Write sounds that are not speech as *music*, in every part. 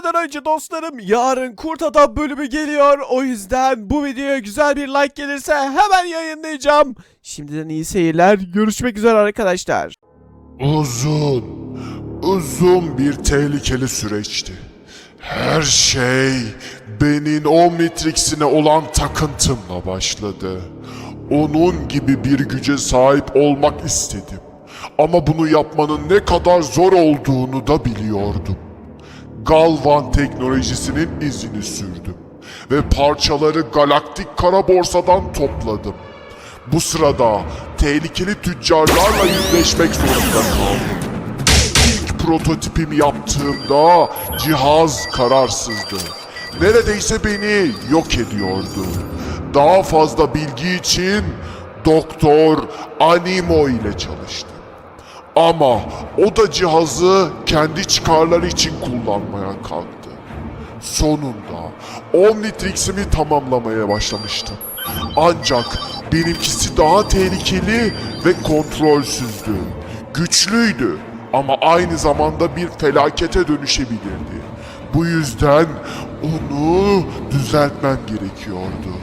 bitmeden önce dostlarım yarın Kurt Adam bölümü geliyor. O yüzden bu videoya güzel bir like gelirse hemen yayınlayacağım. Şimdiden iyi seyirler. Görüşmek üzere arkadaşlar. Uzun, uzun bir tehlikeli süreçti. Her şey benim Omnitrix'ine olan takıntımla başladı. Onun gibi bir güce sahip olmak istedim. Ama bunu yapmanın ne kadar zor olduğunu da biliyordum. Galvan teknolojisinin izini sürdüm ve parçaları galaktik kara borsadan topladım. Bu sırada tehlikeli tüccarlarla yüzleşmek zorunda kaldım. İlk prototipimi yaptığımda cihaz kararsızdı. Neredeyse beni yok ediyordu. Daha fazla bilgi için Doktor Animo ile çalıştım. Ama o da cihazı kendi çıkarları için kullanmaya kalktı. Sonunda Omnitrix'imi tamamlamaya başlamıştım. Ancak benimkisi daha tehlikeli ve kontrolsüzdü. Güçlüydü ama aynı zamanda bir felakete dönüşebilirdi. Bu yüzden onu düzeltmem gerekiyordu.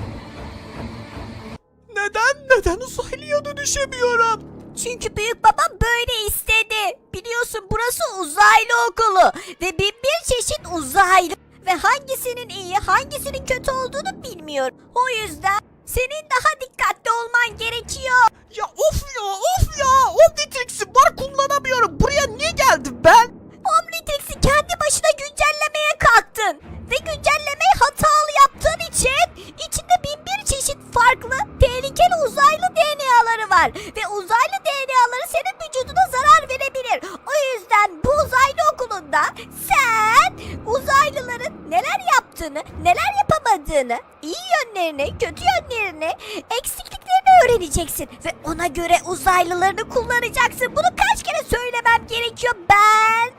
Neden? Neden uzaylıya dönüşemiyorum? Çünkü büyük babam böyle istedi. Biliyorsun burası uzaylı okulu ve bin bir çeşit uzaylı ve hangisinin iyi hangisinin kötü olduğunu bilmiyorum. O yüzden senin daha dikkatli olman gerekiyor. Ya of ya of ya. Omnitrix'im var kullanamıyorum. Buraya niye geldim ben? Omnitrix'i kendi başına güncellemeye kalktın. Ve güncellemeyi hatalı yaptığın için içinde bin bir çeşit farklı tehlikeli uzaylı DNA'ları var. Ve uzaylı okulunda sen uzaylıların neler yaptığını, neler yapamadığını, iyi yönlerini, kötü yönlerini, eksikliklerini öğreneceksin. Ve ona göre uzaylılarını kullanacaksın. Bunu kaç kere söylemem gerekiyor ben?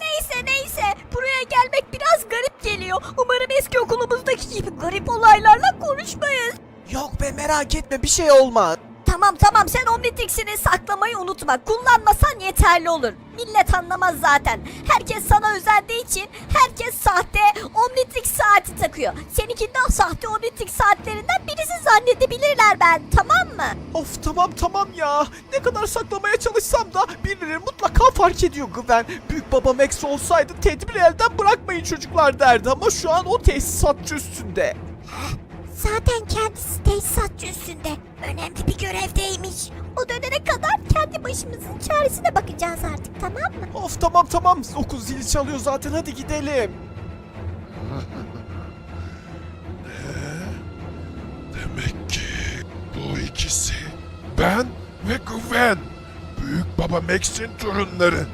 Neyse neyse buraya gelmek biraz garip geliyor. Umarım eski okulumuzdaki gibi garip olaylarla konuşmayız. Yok be merak etme bir şey olmaz. Tamam tamam sen Omnitrix'ini saklamayı unutma. Kullanmasan yeterli olur. Millet anlamaz zaten. Herkes sana özendiği için herkes sahte Omnitrix saati takıyor. Seninkinde sahte Omnitrix saatlerinden birisi zannedebilirler ben tamam mı? Of tamam tamam ya. Ne kadar saklamaya çalışsam da birileri mutlaka fark ediyor Gwen. Büyük baba Max olsaydı tedbiri elden bırakmayın çocuklar derdi ama şu an o tesisatçı üstünde. Zaten kendisi tesisatçı üstünde. Önemli bir görevdeymiş. O dönene kadar kendi başımızın çaresine bakacağız artık tamam mı? Of tamam tamam okul zili çalıyor zaten hadi gidelim. Demek ki bu ikisi ben ve Gwen. Büyük baba Max'in torunları.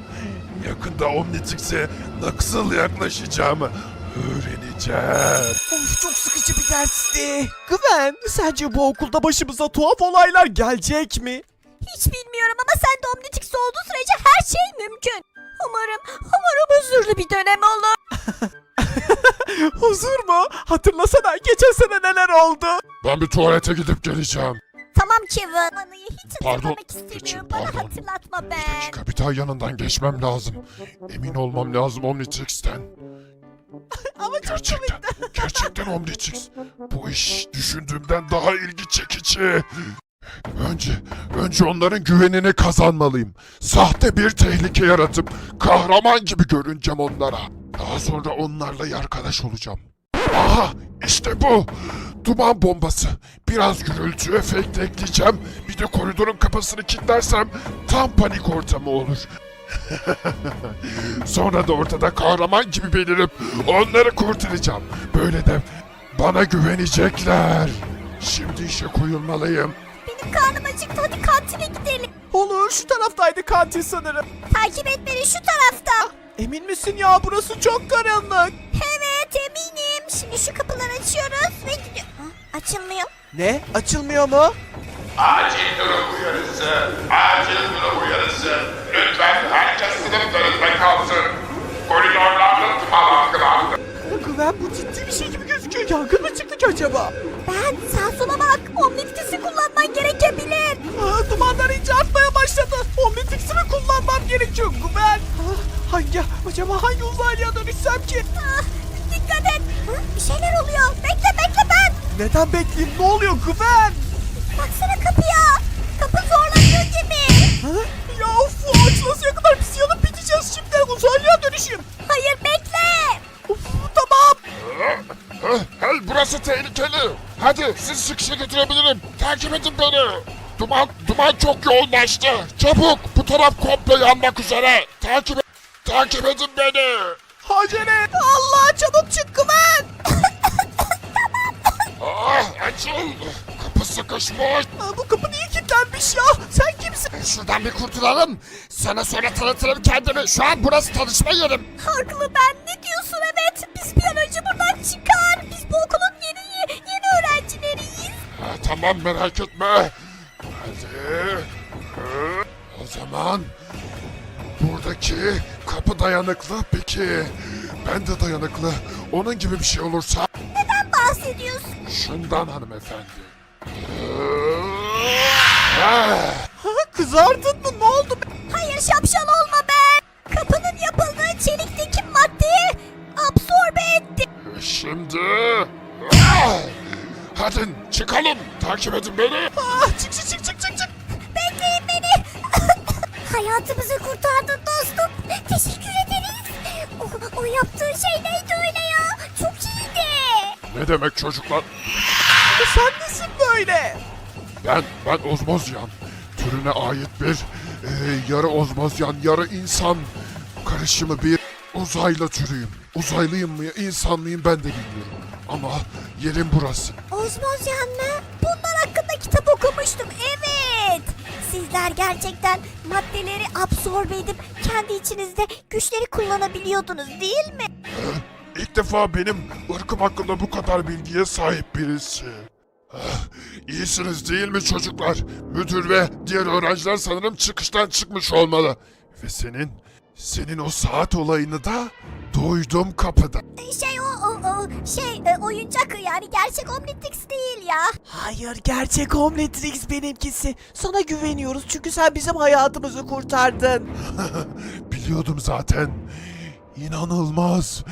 Yakında Omnitrix'e nasıl yaklaşacağımı öğreneceğim. Of çok sıkıcı bir dersti. Gwen sence bu okulda başımıza tuhaf olaylar gelecek mi? Hiç bilmiyorum ama sen de Omnitrix olduğu sürece her şey mümkün. Umarım, umarım huzurlu bir dönem olur. *laughs* Huzur mu? Hatırlasana geçen sene neler oldu? Ben bir tuvalete gidip geleceğim. Tamam Kevin. Anıyı hiç Pardon, hatırlamak istemiyorum. Bana pardon. hatırlatma Bir ben. dakika bir daha yanından geçmem lazım. Emin olmam lazım Omnitrix'ten. *laughs* Ama çok Gerçekten, *laughs* gerçekten Omnitrix. Bu iş düşündüğümden daha ilgi çekici. Önce, önce onların güvenini kazanmalıyım. Sahte bir tehlike yaratıp kahraman gibi görüneceğim onlara. Daha sonra onlarla arkadaş olacağım. Aha, işte bu. Duman bombası. Biraz gürültü efekti ekleyeceğim. Bir de koridorun kapısını kilitlersem tam panik ortamı olur. *laughs* Sonra da ortada kahraman gibi belirip onları kurtaracağım. Böyle de bana güvenecekler. Şimdi işe koyulmalıyım. Benim karnım acıktı. Hadi kantine gidelim. Olur şu taraftaydı kantin sanırım. Takip et beni şu tarafta. Emin misin ya burası çok karanlık. Evet eminim. Şimdi şu kapıları açıyoruz ve gidiyor. Ha, açılmıyor. Ne? Açılmıyor mu? Acil durum uyarısı. Acil durum uyarısı. Lütfen herkes sınıflarında kalsın. Koridorlarda tıpalandılar. Gwen bu ciddi bir şey gibi gözüküyor. Yangın mı çıktı ki acaba? Ben sağa sola bak. Omnitrix'i kullanman gerekebilir. Aa, dumanlar iyice artmaya başladı. Omnitrix'i mi kullanmam gerekiyor? Ah, hangi, acaba hangi uzaylıya dönüşsem ki? Ah, Hı? Bir şeyler oluyor. Bekle bekle ben. Neden bekleyeyim? Ne oluyor Güven? Baksana kapıya. Kapı zorlanıyor gibi. Ha? Ya of bu açılası kadar biz yanıp biteceğiz şimdi. Uzaylıya dönüşüm. Hayır bekle. Of, tamam. Hey, burası tehlikeli. Hadi siz çıkışa götürebilirim. Takip edin beni. Duman, duman çok yoğunlaştı. Çabuk bu taraf komple yanmak üzere. Takip et, takip edin beni. Acele. Allah çabuk çık Güven. Ah açıl. Kapı sıkışmış. Aa, bu kapı niye kilitlenmiş ya? Sen kimsin? Şuradan bir kurtulalım. Sana sonra tanıtırım kendimi. Şu an burası tanışma yerim. Haklı ben. Ne diyorsun evet. Biz bir an önce buradan çıkar. Biz bu okulun yeni yeni öğrencileriyiz. Ha, tamam merak etme. Hadi. O zaman buradaki kapı dayanıklı peki. Ben de dayanıklı. Onun gibi bir şey olursa Neden bahsediyorsun? şundan hanımefendi. Ha. Kızardın mı? Ne oldu? Hayır şapşal olma be. Kapının yapıldığı çelikteki maddeyi absorbe etti. Şimdi. Hadi çıkalım. Takip edin beni. Ah, çık çık çık çık çık çık. Bekleyin beni. *laughs* Hayatımızı kurtardın dostum. Teşekkür ederiz. O, o yaptığı şey neydi öyle ya? Çok iyiydi. Ne demek çocuklar? Sen nesin böyle? Ben, ben ozmozyan. Türüne ait bir e, yarı ozmozyan, yarı insan karışımı bir uzaylı türüyüm. Uzaylıyım mı, insan mıyım ben de bilmiyorum. Ama yerim burası. Ozmozyan mı? Bunlar hakkında kitap okumuştum. Evet. Sizler gerçekten maddeleri absorbe edip kendi içinizde güçleri kullanabiliyordunuz değil mi? İlk defa benim ırkım hakkında bu kadar bilgiye sahip birisi. İyisiniz değil mi çocuklar? Müdür ve diğer öğrenciler sanırım çıkıştan çıkmış olmalı. Ve senin, senin o saat olayını da duydum kapıda. Şey o, o, o şey e, oyuncak yani gerçek Omnitrix değil ya. Hayır gerçek Omnitrix benimkisi. Sana güveniyoruz çünkü sen bizim hayatımızı kurtardın. *laughs* Biliyordum zaten. İnanılmaz.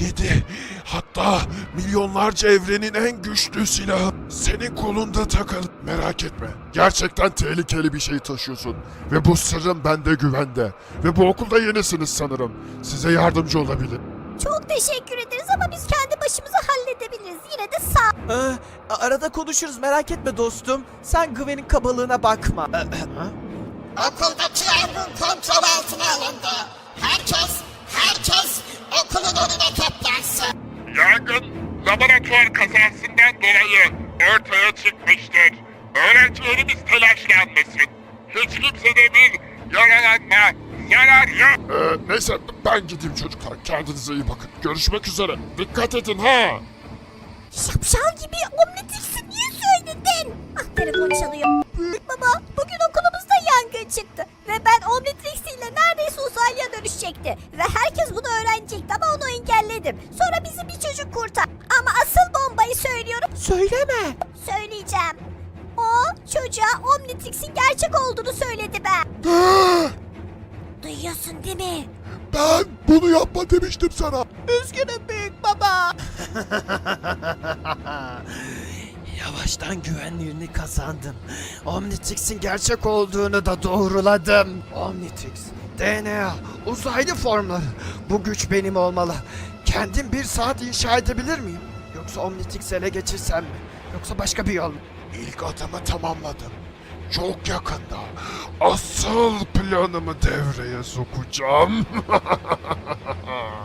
Yedi, hatta milyonlarca evrenin en güçlü silahı senin kolunda takılı. Merak etme. Gerçekten tehlikeli bir şey taşıyorsun. Ve bu sırrın bende güvende. Ve bu okulda yenisiniz sanırım. Size yardımcı olabilir. Çok teşekkür ederiz ama biz kendi başımıza halledebiliriz. Yine de sağ Ee, arada konuşuruz merak etme dostum. Sen Gwen'in kabalığına bakma. Ee, ha? Okuldakiler bu kontrol altına alındı. Herkes, herkes okulun önüne toplansın. Yangın laboratuvar kazasından dolayı ortaya çıkmıştır. Öğrencilerimiz telaşlanmasın. Hiç kimsede bir yaralanma, zarar yok. Ee, neyse ben gideyim çocuklar. Kendinize iyi bakın. Görüşmek üzere. Dikkat edin ha. Şapşal gibi Omnitrix'i niye söyledin? Ah telefon çalıyor. Baba bugün okulumuzda yangın çıktı. Ve ben Omnitrix ile neredeyse uzaylıya dönüşecekti. Ve herkes bunu öğrenecekti ama onu engelledim. Sonra bizi bir çocuk kurtar. Ama asıl bombayı söylüyorum. Söyleme. Söyleyeceğim. O çocuğa Omnitrix'in gerçek olduğunu söyledi ben. Duyuyorsun değil mi? Ben bunu yapma demiştim sana. Üzgünüm büyük baba. *laughs* Yavaştan güvenlerini kazandım. Omnitrix'in gerçek olduğunu da doğruladım. Omnitrix, DNA, uzaylı formları. Bu güç benim olmalı. Kendim bir saat inşa edebilir miyim? Yoksa Omnitrix'i ele geçirsem mi? Yoksa başka bir yol mu? İlk adımı tamamladım. Çok yakında asıl planımı devreye sokacağım. *laughs*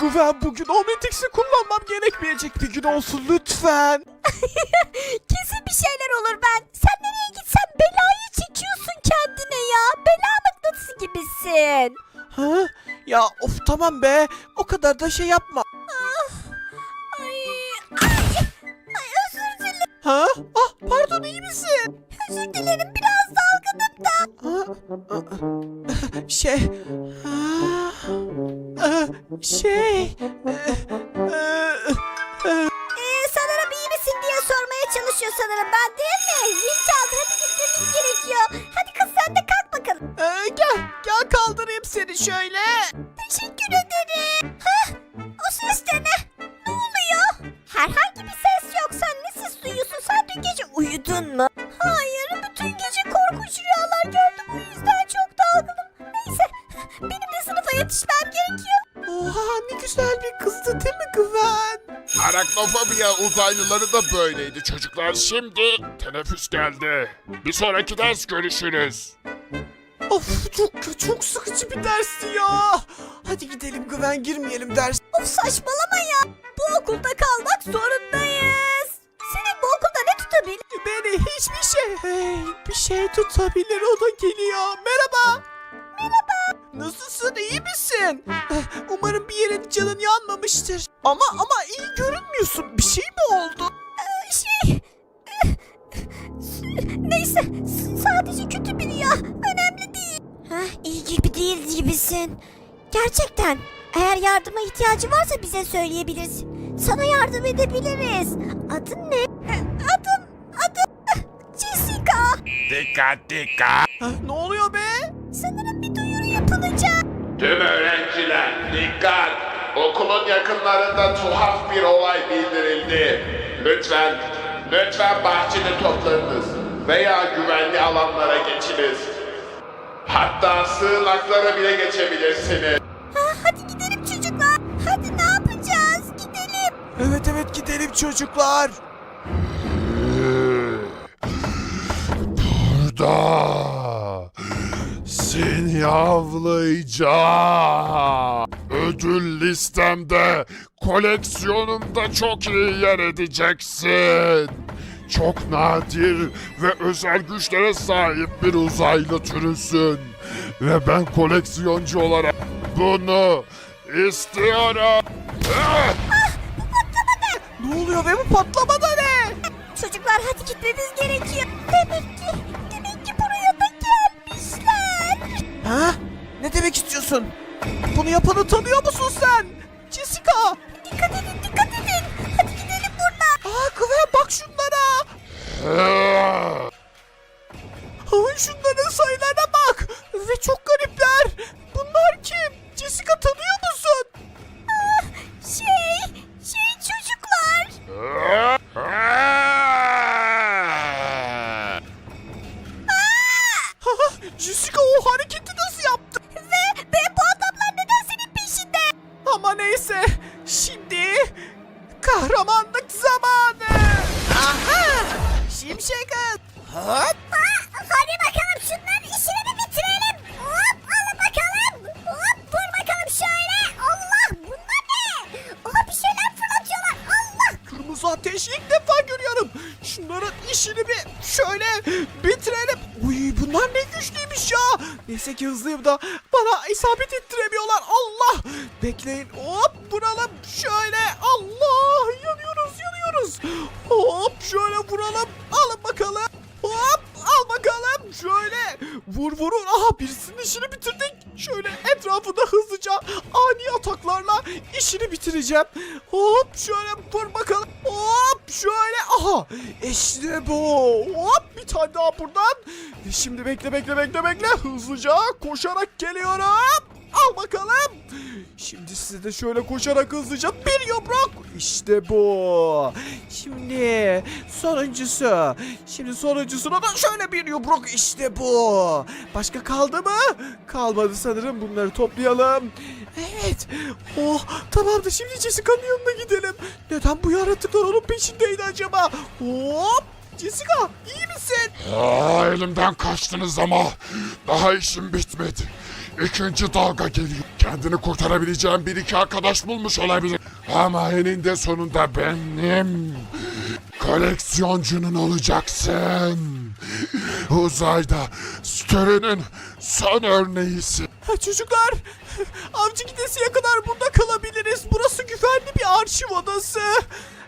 Güven bugün Omnitrix'i kullanmam gerekmeyecek bir gün olsun lütfen. *laughs* Kesin bir şeyler olur ben. Sen nereye gitsen belayı çekiyorsun kendine ya. Bela mıknatısı gibisin. Ha? Ya of tamam be. O kadar da şey yapma. Ay, ay, ay özür dilerim. Ha? Ah pardon iyi misin? Özür dilerim biraz dalgınım da. Şey... Şey... Ee, sanırım iyi misin diye sormaya çalışıyor sanırım. Ben değil mi? Zil çaldı hadi gitmemiz gerekiyor. Araknofobiya uzaylıları da böyleydi çocuklar. Şimdi teneffüs geldi. Bir sonraki ders görüşürüz. Of çok çok sıkıcı bir dersti ya. Hadi gidelim Güven girmeyelim ders. Of saçmalama ya. Bu okulda kalmak zorundayız. Senin bu okulda ne tutabilir? Beni hiçbir şey hey, bir şey tutabilir o da geliyor. Merhaba. Misin? Eh, Umarım bir yerin canın yanmamıştır. Ama ama iyi görünmüyorsun. Bir şey mi oldu? Şey... Neyse s- sadece kötü bir rüya. Önemli değil. Heh, iyi gibi değil gibisin. Gerçekten. Eğer yardıma ihtiyacı varsa bize söyleyebilirsin. Sana yardım edebiliriz. Adın ne? Adım, adım Jessica. Dikkat dikkat. Ne oluyor be? Sanırım. Tüm öğrenciler dikkat. Okulun yakınlarında tuhaf bir olay bildirildi. Lütfen, lütfen bahçede toplanınız veya güvenli alanlara geçiniz. Hatta sığınaklara bile geçebilirsiniz. Ha, hadi gidelim çocuklar. Hadi ne yapacağız? Gidelim. Evet evet gidelim çocuklar. Burada seni avlayacağım. Ödül listemde, koleksiyonumda çok iyi yer edeceksin. Çok nadir ve özel güçlere sahip bir uzaylı türüsün. Ve ben koleksiyoncu olarak bunu istiyorum. Ah! Ne oluyor be bu patlamada ne? Çocuklar hadi gitmemiz gerekiyor. Demek ki, Ha? Ne demek istiyorsun? Bunu yapanı tanıyor musun sen? Jessica. Dikkat edin, dikkat edin. Hadi gidelim buradan. Aa Güven bak şunlara. Ah! Ay şunların sayılarına bak. Ve çok garipler. Kırmızı ateş ilk defa görüyorum. Şunların işini bir şöyle bitirelim. Uy bunlar ne güçlüymüş ya. Neyse ki hızlıyım da bana isabet ettiremiyorlar. Allah. Bekleyin hop vuralım şöyle. Allah yanıyoruz yanıyoruz. Hop şöyle vuralım. Alın bakalım. Hop al bakalım şöyle vur vurur aha birisinin işini bitirdik şöyle etrafında hızlıca ani ataklarla işini bitireceğim. Hop şöyle vur bakalım. Hop şöyle. Aha işte bu. Hop bir tane daha buradan. Şimdi bekle bekle bekle bekle. Hızlıca koşarak geliyorum al bakalım Şimdi size de şöyle koşarak hızlıca bir yumruk. İşte bu. Şimdi sonuncusu. Şimdi sonuncusuna da şöyle bir yumruk. İşte bu. Başka kaldı mı? Kalmadı sanırım. Bunları toplayalım. Evet. Oh tamamdır. Şimdi Jessica'nın yanına gidelim. Neden bu yaratıklar onun peşindeydi acaba? Hop. Jessica iyi misin? Aa, elimden kaçtınız ama daha işim bitmedi. İkinci dalga geliyor. Kendini kurtarabileceğim bir iki arkadaş bulmuş olabilir. Ama eninde sonunda benim koleksiyoncunun olacaksın. Uzayda türünün son örneğisin. Çocuklar avcı gidesiye kadar burada kalabiliriz. Burası güvenli bir arşiv odası.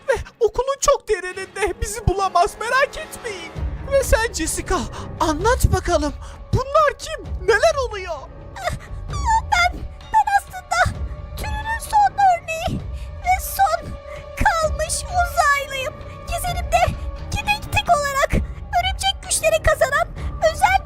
Ve okulun çok derininde bizi bulamaz merak etmeyin. Ve sen Jessica anlat bakalım. Bunlar kim? Neler oluyor? Ben, ben aslında türünün son örneği ve son kalmış uzaylıyım. Gezerimde kinetik olarak örümcek güçleri kazanan özel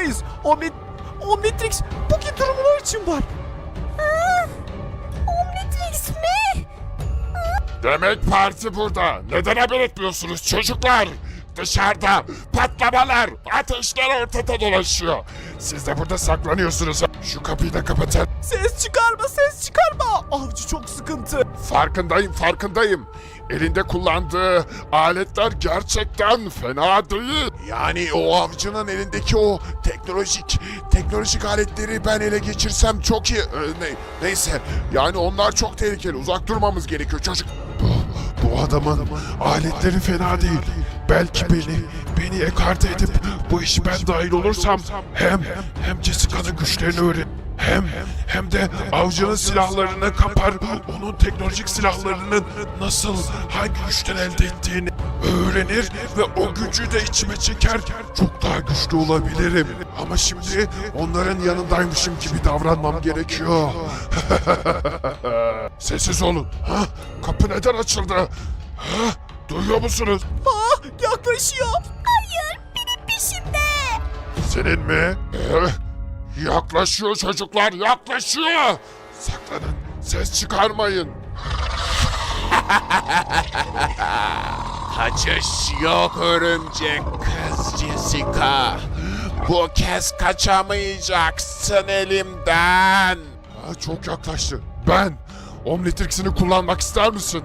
Gwen yanındayız. Omnit Omnitrix bu gibi durumlar için var. Omnitrix mi? Demek parti burada. Neden haber etmiyorsunuz çocuklar? Dışarıda patlamalar, ateşler ortada dolaşıyor. Siz de burada saklanıyorsunuz. Şu kapıyı da kapatın. Ses çıkarma ses çıkarma. Avcı çok sıkıntı. Farkındayım, farkındayım. Elinde kullandığı aletler gerçekten fena değil. Yani o avcının elindeki o teknolojik teknolojik aletleri ben ele geçirsem çok iyi. Ee, ne, neyse, yani onlar çok tehlikeli. Uzak durmamız gerekiyor çocuk. Bu, bu adamın aletleri fena değil. Belki beni beni ekarte edip bu işi ben dahil olursam hem hem Jessica'nın güçlerini öğren hem hem de avcının silahlarını kapar, onun teknolojik silahlarının nasıl, hangi güçten elde ettiğini öğrenir ve o gücü de içime çeker. Çok daha güçlü olabilirim. Ama şimdi onların yanındaymışım gibi davranmam gerekiyor. *laughs* Sessiz olun. Ha? Kapı neden açıldı? Ha? Duyuyor musunuz? Ah yaklaşıyor. Hayır, benim peşimde. Senin mi? Eh, yaklaşıyor çocuklar, yaklaşıyor. Saklanın, ses çıkarmayın. *laughs* Kaçış yok örümcek kız Jessica. Bu kez kaçamayacaksın elimden. Ha, çok yaklaştı. Ben, Omnitrix'ini kullanmak ister misin?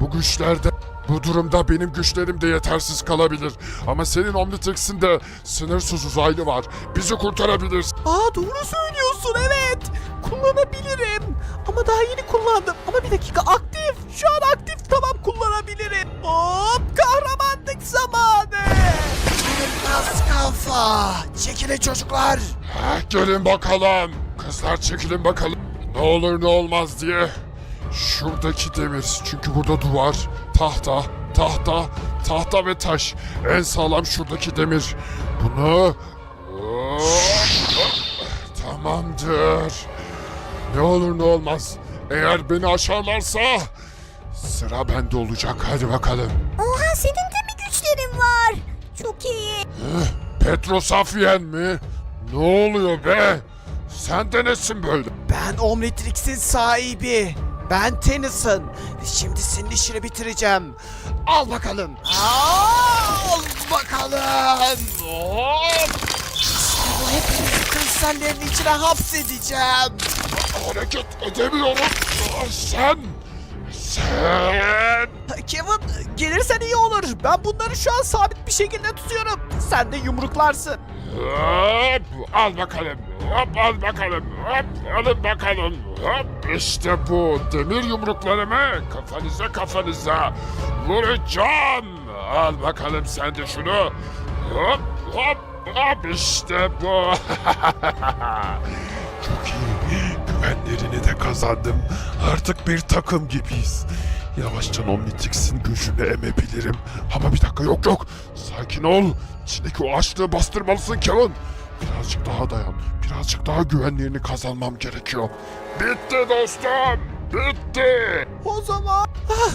Bu güçlerde, bu durumda benim güçlerim de yetersiz kalabilir. Ama senin Omnitrix'in de sınırsız uzaylı var. Bizi kurtarabilirsin. Aa doğru söylüyorsun evet. Kullanabilirim. Ama daha yeni kullandım. Ama bir dakika aktif. Şu an aktif tamam kullanabilirim. Hop kahramanlık zamanı. Az kafa. Çekilin çocuklar. Ha, gelin bakalım. Kızlar çekilin bakalım. Ne olur ne olmaz diye. Şuradaki demir. Çünkü burada duvar, tahta, tahta, tahta ve taş. En sağlam şuradaki demir. Bunu... Tamamdır. Ne olur ne olmaz. Eğer beni aşarlarsa sıra bende olacak. Hadi bakalım. Oha senin de mi güçlerin var? Çok iyi. Petrosafiyen mi? Ne oluyor be? Sen de nesin böyle? Ben Omnitrix'in sahibi. Ben Tennyson. Şimdi senin işini bitireceğim. Al bakalım. Al bakalım. Hop. Bu hepinizi kristallerin içine hapsedeceğim. Hareket edemiyorum. Sen... Sen... Kevin gelirsen iyi olur. Ben bunları şu an sabit bir şekilde tutuyorum. Sen de yumruklarsın. Hop, al bakalım. Hop, al bakalım. Hop, alın bakalım. Hop, işte bu. Demir yumruklarımı kafanıza kafanıza vuracağım. Al bakalım sen de şunu. Hop, hop, hop, işte bu. *laughs* Çok iyi. Güvenlerini de kazandım. Artık bir takım gibiyiz. Yavaşça Omnitrix'in gücünü emebilirim. Ama bir dakika yok yok. Sakin ol. İçindeki o açlığı bastırmalısın Kevin. Birazcık daha dayan. Birazcık daha güvenlerini kazanmam gerekiyor. Bitti dostum. Bitti. O zaman... Ah,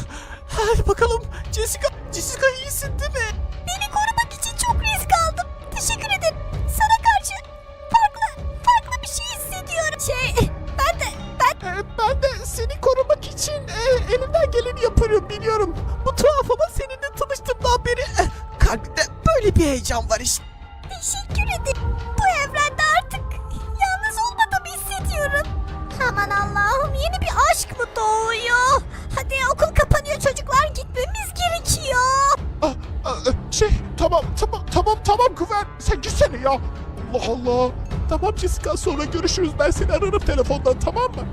Hadi bakalım Jessica, Jessica iyisin değil mi? Beni korumak için çok risk aldım. Teşekkür ederim. Elimden geleni yaparım biliyorum. Bu tuhaf ama seninle tanıştığımdan beri e, kalbimde böyle bir heyecan var işte. teşekkür ederim. Bu evrende artık yalnız olmadığımı hissediyorum. Aman Allah'ım yeni bir aşk mı doğuyor? Hadi okul kapanıyor çocuklar gitmemiz gerekiyor. Ah, ah, şey tamam tamam tamam tamam Güven sen gitsene ya. Allah Allah. Tamam Jessica sonra görüşürüz ben seni ararım telefondan tamam mı?